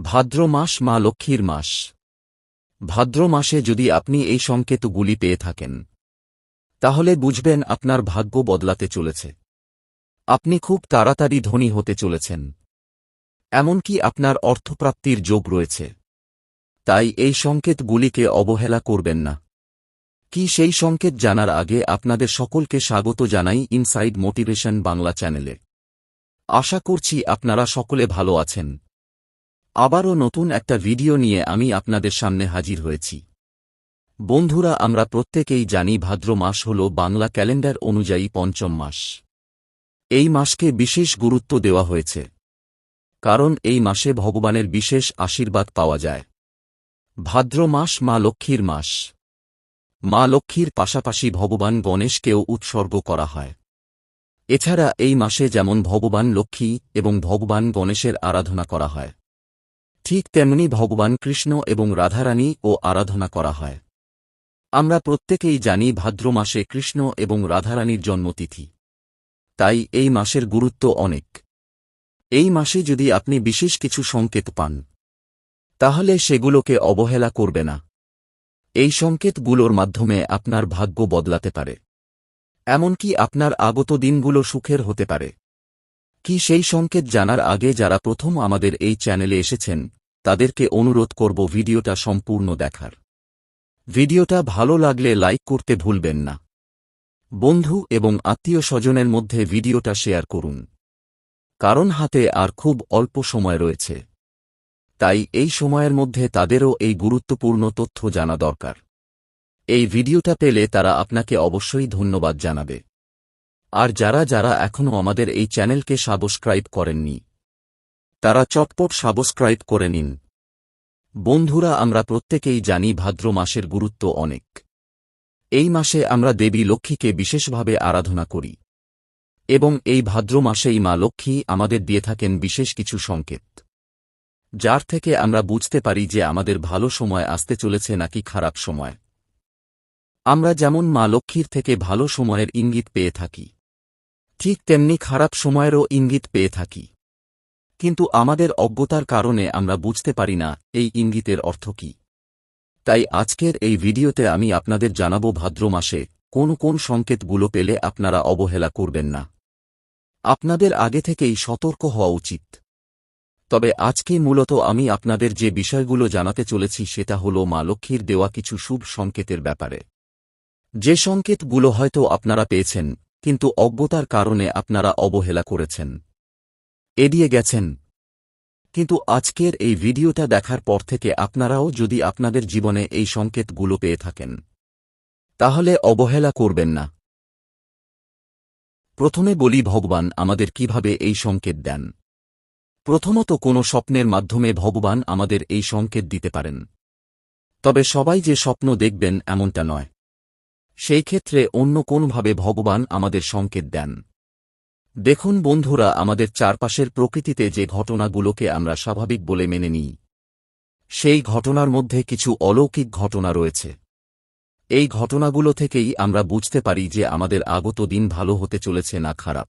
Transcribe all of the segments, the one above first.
ভাদ্র মাস মা লক্ষ্মীর মাস। ভাদ্র মাসে যদি আপনি এই সংকেতগুলি পেয়ে থাকেন, তাহলে বুঝবেন আপনার ভাগ্য বদলাতে চলেছে। আপনি খুব তাড়াতাড়ি ধনী হতে চলেছেন। এমনকি আপনার অর্থপ্রাপ্তির যোগ রয়েছে। তাই এই সংকেতগুলিকে অবহেলা করবেন না। কি সেই সংকেত জানার আগে আপনাদের সকলকে স্বাগত জানাই ইনসাইড মোটিভেশন বাংলা চ্যানেলে। আশা করছি আপনারা সকলে ভালো আছেন। আবারও নতুন একটা ভিডিও নিয়ে আমি আপনাদের সামনে হাজির হয়েছি। বন্ধুরা, আমরা প্রত্যেকেই জানি ভাদ্র মাস হল বাংলা ক্যালেন্ডার অনুযায়ী পঞ্চম মাস। এই মাসকে বিশেষ গুরুত্ব দেওয়া হয়েছে। কারণ এই মাসে ভগবানের বিশেষ আশীর্বাদ পাওয়া যায়। ভাদ্র মাস মা লক্ষ্মীর মাস। মা লক্ষ্মীর পাশাপাশি ভগবান গণেশকেও উৎসর্গ করা হয়। এছাড়া এই মাসে যেমন ভগবান লক্ষ্মী এবং ভগবান গণেশের আরাধনা করা হয়। ঠিক তেমনি ভগবান কৃষ্ণ এবং রাধারানী ও আরাধনা করা হয়। আমরা প্রত্যেকেই জানি ভাদ্র মাসে কৃষ্ণ এবং রাধারানীর জন্মতিথি। তাই এই মাসের গুরুত্ব অনেক। এই মাসে যদি আপনি বিশেষ কিছু সংকেত পান, তাহলে সেগুলোকে অবহেলা করবে না। এই সংকেতগুলোর মাধ্যমে আপনার ভাগ্য বদলাতে পারে। এমনকি আপনার আগত দিনগুলো সুখের হতে পারে। কি সেই সংকেত জানার আগে যারা প্রথম আমাদের এই চ্যানেলে এসেছেন, তাদেরকে অনুরোধ করব ভিডিওটা সম্পূর্ণ দেখার। ভিডিওটা ভালো লাগলে লাইক করতে ভুলবেন না। বন্ধু এবং আত্মীয় স্বজনের মধ্যে ভিডিওটা শেয়ার করুন। কারণ হাতে আর খুব অল্প সময় রয়েছে। তাই এই সময়ের মধ্যে তাদেরও এই গুরুত্বপূর্ণ তথ্য জানা দরকার। এই ভিডিওটা পেলে তারা আপনাকে অবশ্যই ধন্যবাদ জানাবে। আর যারা যারা এখনও আমাদের এই চ্যানেলকে সাবস্ক্রাইব করেননি, তারা চটপট সাবস্ক্রাইব করে নিন। বন্ধুরা, আমরা প্রত্যেকেই জানি ভাদ্র মাসের গুরুত্ব অনেক। এই মাসে আমরা দেবী লক্ষ্মীকে বিশেষভাবে আরাধনা করি। এবং এই ভাদ্র মাসেই মা লক্ষ্মী আমাদের দিয়ে থাকেন বিশেষ কিছু সংকেত। যার থেকে আমরা বুঝতে পারি যে আমাদের ভালো সময় আসতে চলেছে নাকি খারাপ সময়। আমরা যেমন মা লক্ষ্মীর থেকে ভালো সময়ের ইঙ্গিত পেয়ে থাকি ঠিক তেমনি খারাপ সময়েরও ইঙ্গিত পেয়ে থাকি। কিন্তু আমাদের অজ্ঞতার কারণে আমরা বুঝতে পারি না, এই ইঙ্গিতের অর্থ কি। তাই আজকের এই ভিডিওতে আমি আপনাদের জানাব ভাদ্র মাসে কোন কোন সংকেতগুলো পেলে আপনারা অবহেলা করবেন না। আপনাদের আগে থেকেই সতর্ক হওয়া উচিত। তবে আজকে মূলত আমি আপনাদের যে বিষয়গুলো জানাতে চলেছি সেটা হল মা লক্ষ্মীর দেওয়া কিছু শুভ সংকেতের ব্যাপারে। যে সংকেতগুলো হয়তো আপনারা পেয়েছেন কিন্তু অজ্ঞতার কারণে আপনারা অবহেলা করেছেন। এড়িয়ে গেছেন। কিন্তু আজকের এই ভিডিওটা দেখার পর থেকে আপনারাও যদি আপনাদের জীবনে এই সংকেতগুলো পেয়ে থাকেন, তাহলে অবহেলা করবেন না। প্রথমে বলি, ভগবান আমাদের কীভাবে এই সংকেত দেন। প্রথমত কোনো স্বপ্নের মাধ্যমে ভগবান আমাদের এই সংকেত দিতে পারেন। তবে সবাই যে স্বপ্ন দেখবেন এমনটা নয়। সেই ক্ষেত্রে অন্য কোনভাবে ভগবান আমাদের সংকেত দেন। দেখুন বন্ধুরা, আমাদের চারপাশের প্রকৃতিতে যে ঘটনাগুলোকে আমরা স্বাভাবিক বলে মেনে নিই, সেই ঘটনার মধ্যে কিছু অলৌকিক ঘটনা রয়েছে। এই ঘটনাগুলো থেকেই আমরা বুঝতে পারি যে আমাদের আগত দিন ভালো হতে চলেছে না খারাপ।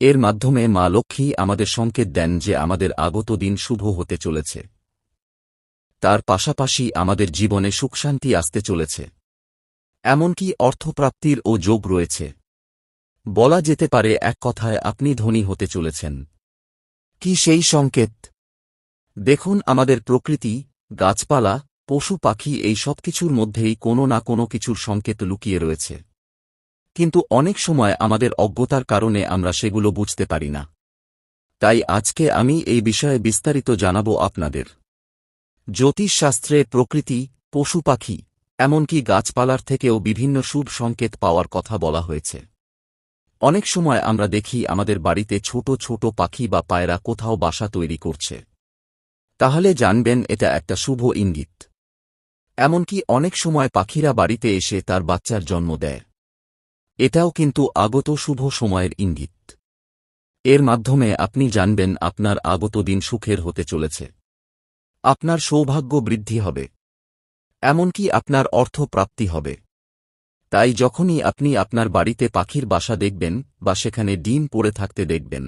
এর মাধ্যমে মা লক্ষ্মী আমাদের সংকেত দেন যে আমাদের আগত দিন শুভ হতে চলেছে। তার পাশাপাশি আমাদের জীবনে সুখশান্তি আসতে চলেছে। এমনকি অর্থপ্রাপ্তির ও যোগ রয়েছে। বলা যেতে পারে এক কথায় আপনি ধনী হতে চলেছেন। কি সেই সংকেত? দেখুন আমাদের প্রকৃতি, গাছপালা, পশু পাখি এই সব কিছুর মধ্যেই কোনো না কোনো কিছুর সংকেত লুকিয়ে রয়েছে। কিন্তু অনেক সময় আমাদের অজ্ঞতার কারণে আমরা সেগুলো বুঝতে পারি না। তাই আজকে আমি এই বিষয়ে বিস্তারিত জানাব আপনাদের। জ্যোতিষশাস্ত্রে প্রকৃতি, পশু পাখি এমনকি গাছপালার থেকেও বিভিন্ন শুভ সংকেত পাওয়ার কথা বলা হয়েছে। অনেক সময় আমরা দেখি আমাদের বাড়িতে ছোট ছোট পাখি বা পায়রা কোথাও বাসা তৈরি করছে। তাহলে জানবেন এটা একটা শুভ ইঙ্গিত। এমনকি অনেক সময় পাখিরা বাড়িতে এসে তার বাচ্চার জন্ম দেয়। এটাও কিন্তু আগত শুভ সময়ের ইঙ্গিত। এর মাধ্যমে আপনি জানবেন আপনার আগত দিন সুখের হতে চলেছে। আপনার সৌভাগ্য বৃদ্ধি হবে। এমনকি আপনার অর্থ প্রাপ্তি হবে। তাই যখনই আপনি আপনার বাড়িতে পাখির বাসা দেখবেন বা সেখানে ডিম পড়ে থাকতে দেখবেন,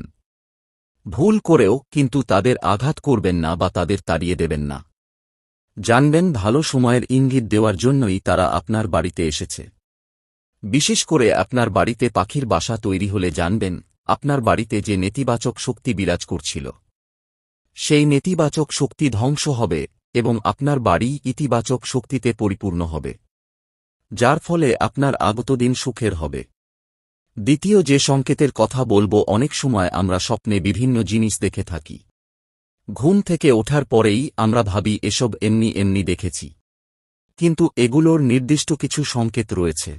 ভুল করেও কিন্তু তাদের আঘাত করবেন না বা তাদের তাড়িয়ে দেবেন না। জানবেন ভালো সময়ের ইঙ্গিত দেওয়ার জন্যই তারা আপনার বাড়িতে এসেছে। বিশেষ করে আপনার বাড়িতে পাখির বাসা তৈরি হলে জানবেন, আপনার বাড়িতে যে নেতিবাচক শক্তি বিরাজ করছিল। সেই নেতিবাচক শক্তি ধ্বংস হবে এবং আপনার বাড়ি ইতিবাচক শক্তিতে পরিপূর্ণ হবে, যার ফলে আপনার আগত দিন সুখের হবে। দ্বিতীয় যে সংকেতের কথা বলব, অনেক সময় আমরা স্বপ্নে বিভিন্ন জিনিস দেখে থাকি। ঘুম থেকে ওঠার পরেই আমরা ভাবি, এসব এমনি এমনি দেখেছি। কিন্তু এগুলোর নির্দিষ্ট কিছু সংকেত রয়েছে।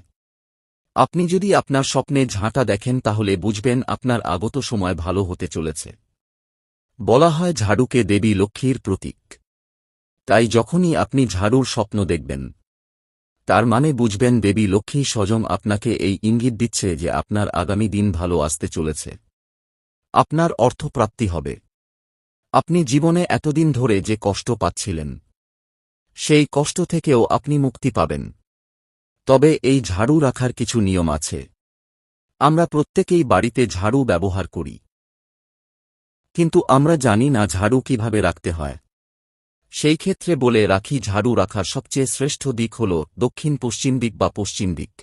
আপনি যদি আপনার স্বপ্নে ঝাঁটা দেখেন, তাহলে বুঝবেন আপনার আগত সময় ভালো হতে চলেছে। বলা হয় ঝাড়ুকে দেবী লক্ষ্মীর প্রতীক। তাই যখনই আপনি ঝাড়ুর স্বপ্ন দেখবেন, তার মানে বুঝবেন দেবী লক্ষ্মী স্বজম আপনাকে এই ইঙ্গিত দিচ্ছে যে আপনার আগামী দিন ভালো আসতে চলেছে। আপনার অর্থপ্রাপ্তি হবে। আপনি জীবনে এতদিন ধরে যে কষ্ট পাচ্ছিলেন, সেই কষ্ট থেকেও আপনি মুক্তি পাবেন। তবে এই ঝাড়ু রাখার কিছু নিয়ম আছে। আমরা প্রত্যেকেই বাড়িতে ঝাড়ু ব্যবহার করি। কিন্তু আমরা জানি না ঝাড়ু কীভাবে রাখতে হয়। সেই ক্ষেত্রে বলে রাখি, ঝাড়ু রাখার সবচেয়ে শ্রেষ্ঠ দিক হল দক্ষিণ পশ্চিম দিক বা পশ্চিম দিক।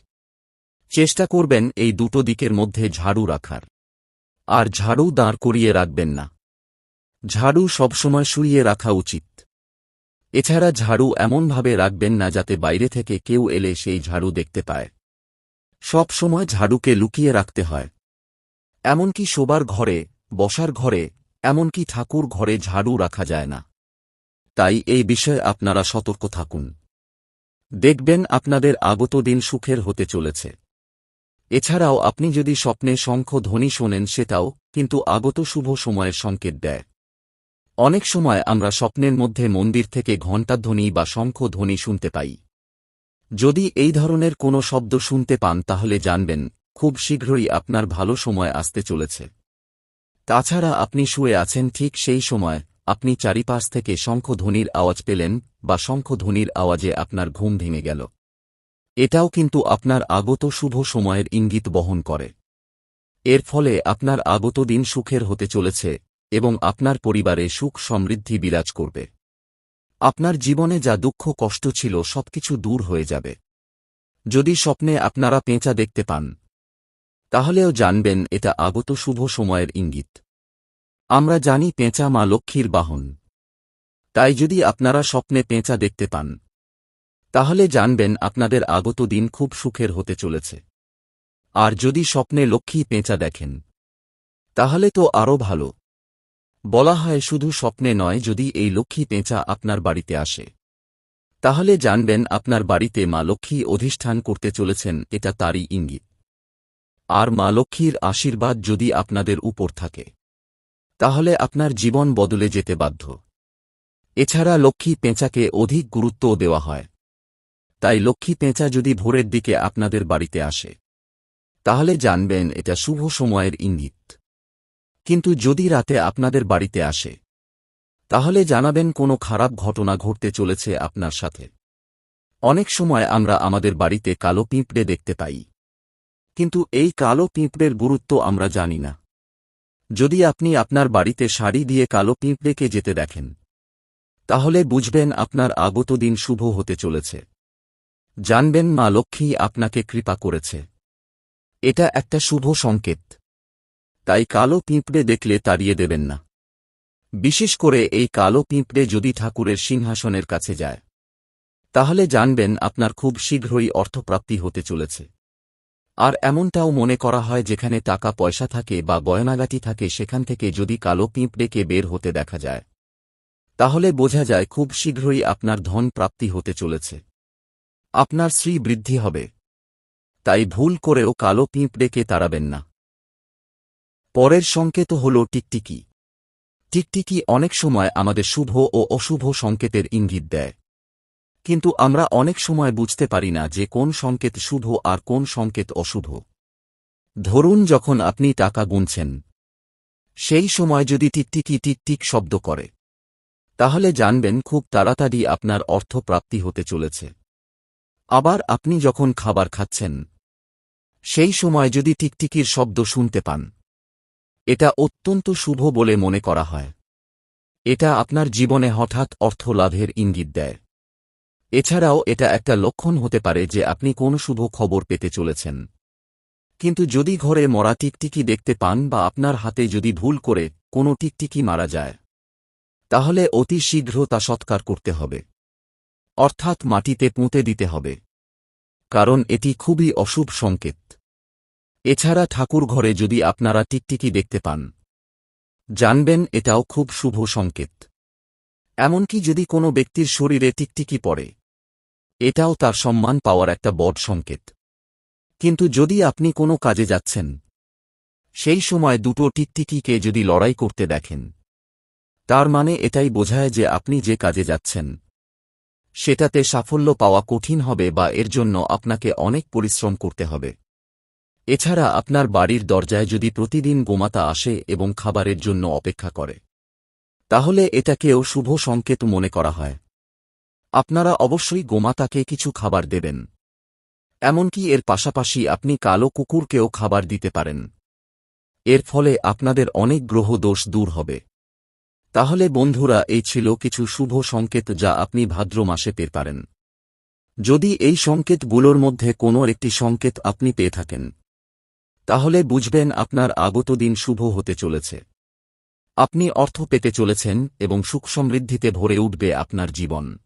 চেষ্টা করবেন এই দুটো দিকের মধ্যে ঝাড়ু রাখার। আর ঝাড়ু দাঁড় করিয়ে রাখবেন না। ঝাড়ু সবসময় শুইয়ে রাখা উচিত। এছাড়া ঝাড়ু এমনভাবে রাখবেন না যাতে বাইরে থেকে কেউ এলে সেই ঝাড়ু দেখতে পায়। সব সময় ঝাড়ুকে লুকিয়ে রাখতে হয়। এমনকি শোবার ঘরে, বসার ঘরে, এমনকি ঠাকুর ঘরে ঝাড়ু রাখা যায় না। তাই এই বিষয়ে আপনারা সতর্ক থাকুন। দেখবেন আপনাদের আগত দিন সুখের হতে চলেছে। এছাড়াও আপনি যদি স্বপ্নে শঙ্খ ধ্বনি শোনেন সেটাও কিন্তু আগত শুভ সময়ের সংকেত দেয়। অনেক সময় আমরা স্বপ্নের মধ্যে মন্দির থেকে ঘণ্টাধ্বনি বা শঙ্খ ধ্বনি শুনতে পাই। যদি এই ধরনের কোনো শব্দ শুনতে পান তাহলে জানবেন, খুব শীঘ্রই আপনার ভালো সময় আসতে চলেছে। তাছাড়া আপনি শুয়ে আছেন ঠিক সেই সময় আপনি চারিপাশ থেকে শঙ্খধ্বনির আওয়াজ পেলেন বা শঙ্খধ্বনির আওয়াজে আপনার ঘুম ভেঙে গেল। এটাও কিন্তু আপনার আগত শুভ সময়ের ইঙ্গিত বহন করে। এর ফলে আপনার আগত দিন সুখের হতে চলেছে এবং আপনার পরিবারে সুখ সমৃদ্ধি বিরাজ করবে। আপনার জীবনে যা দুঃখ কষ্ট ছিল সবকিছু দূর হয়ে যাবে। যদি স্বপ্নে আপনারা পেঁচা দেখতে পান, তাহলেও জানবেন এটা আগত শুভ সময়ের ইঙ্গিত। আমরা জানি পেঁচা মা লক্ষ্মীর বাহন। তাই যদি আপনারা স্বপ্নে পেঁচা দেখতে পান, তাহলে জানবেন আপনাদের আগত দিন খুব সুখের হতে চলেছে। আর যদি স্বপ্নে লক্ষ্মী পেঁচা দেখেন, তাহলে তো আরও ভালো। বলা হয় শুধু স্বপ্নে নয়, যদি এই লক্ষ্মী পেঁচা আপনার বাড়িতে আসে, তাহলে জানবেন আপনার বাড়িতে মা লক্ষ্মী অধিষ্ঠান করতে চলেছেন, এটা তারই ইঙ্গিত। আর মা লক্ষ্মীর আশীর্বাদ যদি আপনাদের উপর থাকে। তাহলে আপনার জীবন বদলে যেতে বাধ্য। এছাড়া লক্ষ্মী পেঁচাকে অধিক গুরুত্বও দেওয়া হয়। তাই লক্ষ্মী পেঁচা যদি ভোরের দিকে আপনাদের বাড়িতে আসে, তাহলে জানবেন এটা শুভ সময়ের ইঙ্গিত। কিন্তু যদি রাতে আপনাদের বাড়িতে আসে, তাহলে জানাবেন কোনো খারাপ ঘটনা ঘটতে চলেছে আপনার সাথে। অনেক সময় আমরা আমাদের বাড়িতে কালো পিঁপড়ে দেখতে পাই। কিন্তু এই কালো পিঁপড়ের গুরুত্ব আমরা জানি না। যদি আপনি আপনার বাড়িতে শাড়ি দিয়ে কালো পিঁপড়েকে যেতে দেখেন, তাহলে বুঝবেন আপনার আগত দিন শুভ হতে চলেছে। জানবেন মা লক্ষ্মী আপনাকে কৃপা করেছে। এটা একটা শুভ সংকেত। তাই কালো পিঁপড়ে দেখলে তাড়িয়ে দেবেন না। বিশেষ করে এই কালো পিঁপড়ে যদি ঠাকুরের সিংহাসনের কাছে যায়, তাহলে জানবেন আপনার খুব শীঘ্রই অর্থপ্রাপ্তি হতে চলেছে। আর এমনটাও মনে করা হয় যেখানে টাকা পয়সা থাকে বা গয়নাগাটি থাকে, সেখান থেকে যদি কালো পিঁপড়েকে বের হতে দেখা যায়। তাহলে বোঝা যায় খুব শীঘ্রই আপনার ধন প্রাপ্তি হতে চলেছে। আপনার শ্রী বৃদ্ধি হবে। তাই ভুল করেও কালো পিঁপড়েকে তাড়াবেন না। পরের সংকেত হল টিকটিকি। টিকটিকি অনেক সময় আমাদের শুভ ও অশুভ সংকেতের ইঙ্গিত দেয়। কিন্তু আমরা অনেক সময় বুঝতে পারি না যে কোন সংকেত শুভ আর কোন সংকেত অশুভ। ধরুন যখন আপনি টাকা গুনছেন। সেই সময় যদি টিকটিকি টিকটিক শব্দ করে। তাহলে জানবেন খুব তাড়াতাড়ি আপনার অর্থ প্রাপ্তি হতে চলেছে। আবার আপনি যখন খাবার খাচ্ছেন। সেই সময় যদি টিকটিকির শব্দ শুনতে পান। এটা অত্যন্ত শুভ বলে মনে করা হয়। এটা আপনার জীবনে হঠাৎ অর্থ লাভের ইঙ্গিত দেয়। এছাড়াও এটা একটা লক্ষণ হতে পারে যে আপনি কোন শুভ খবর পেতে চলেছেন। কিন্তু যদি ঘরে মরা টিকটিকি দেখতে পান বা আপনার হাতে যদি ভুল করে কোনো টিকটিকি মারা যায়, তাহলে অতি শীঘ্র তা সৎকার করতে হবে। অর্থাৎ মাটিতে পুঁতে দিতে হবে। কারণ এটি খুবই অশুভ সংকেত। এছাড়া ঠাকুর ঘরে যদি আপনারা টিকটিকি দেখতে পান, জানবেন এটাও খুব শুভ সংকেত। এমনকি যদি কোনো ব্যক্তির শরীরে টিকটিকি পড়ে এটাও তার সম্মান পাওয়ার একটা বড় সংকেত। কিন্তু যদি আপনি কোনো কাজে যাচ্ছেন, সেই সময় দুটো টিকটিকিকে যদি লড়াই করতে দেখেন, তার মানে এটাই বোঝায় যে আপনি যে কাজে যাচ্ছেন, সেটাতে সাফল্য পাওয়া কঠিন হবে বা এর জন্য আপনাকে অনেক পরিশ্রম করতে হবে। এছাড়া আপনার বাড়ির দরজায় যদি প্রতিদিন গোমাতা আসে এবং খাবারের জন্য অপেক্ষা করে, তাহলে এটাকেও শুভ সংকেত মনে করা হয়। আপনারা অবশ্যই গোমাতাকে কিছু খাবার দেবেন। এমনকি এর পাশাপাশি আপনি কালো কুকুরকেও খাবার দিতে পারেন। এর ফলে আপনাদের অনেক গ্রহ দোষ দূর হবে। তাহলে বন্ধুরা এই ছিল কিছু শুভ সংকেত যা আপনি ভাদ্র মাসে পেতে পারেন। যদি এই সংকেতগুলোর মধ্যে কোনো একটি সংকেত আপনি পেয়ে থাকেন, তাহলে বুঝবেন আপনার আগত দিন শুভ হতে চলেছে। আপনি অর্থ পেতে চলেছেন এবং সুখ সমৃদ্ধিতে ভরে উঠবে আপনার জীবন।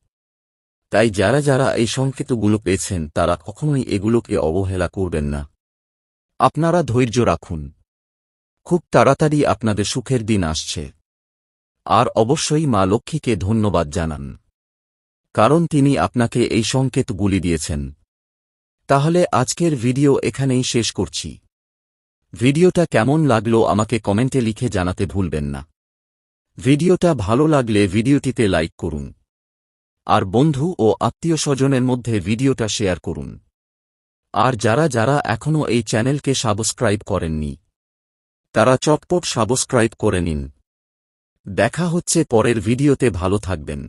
তাই যারা যারা এই সংকেতগুলো পেয়েছেন, তারা কখনোই এগুলোকে অবহেলা করবেন না। আপনারা ধৈর্য রাখুন। খুব তাড়াতাড়ি আপনাদের সুখের দিন আসছে। আর অবশ্যই মা লক্ষ্মীকে ধন্যবাদ জানান। কারণ তিনি আপনাকে এই সংকেতগুলি দিয়েছেন। তাহলে আজকের ভিডিও এখানেই শেষ করছি। ভিডিওটা কেমন লাগল আমাকে কমেন্টে লিখে জানাতে ভুলবেন না। ভিডিওটা ভালো লাগলে ভিডিওটিতে লাইক করুন। আর বন্ধু ও আত্মীয় স্বজনের মধ্যে ভিডিওটা শেয়ার করুন। আর যারা যারা এখনও এই চ্যানেলকে সাবস্ক্রাইব করেননি, তারা চটপট সাবস্ক্রাইব করে নিন। দেখা হচ্ছে পরের ভিডিওতে, ভালো থাকবেন।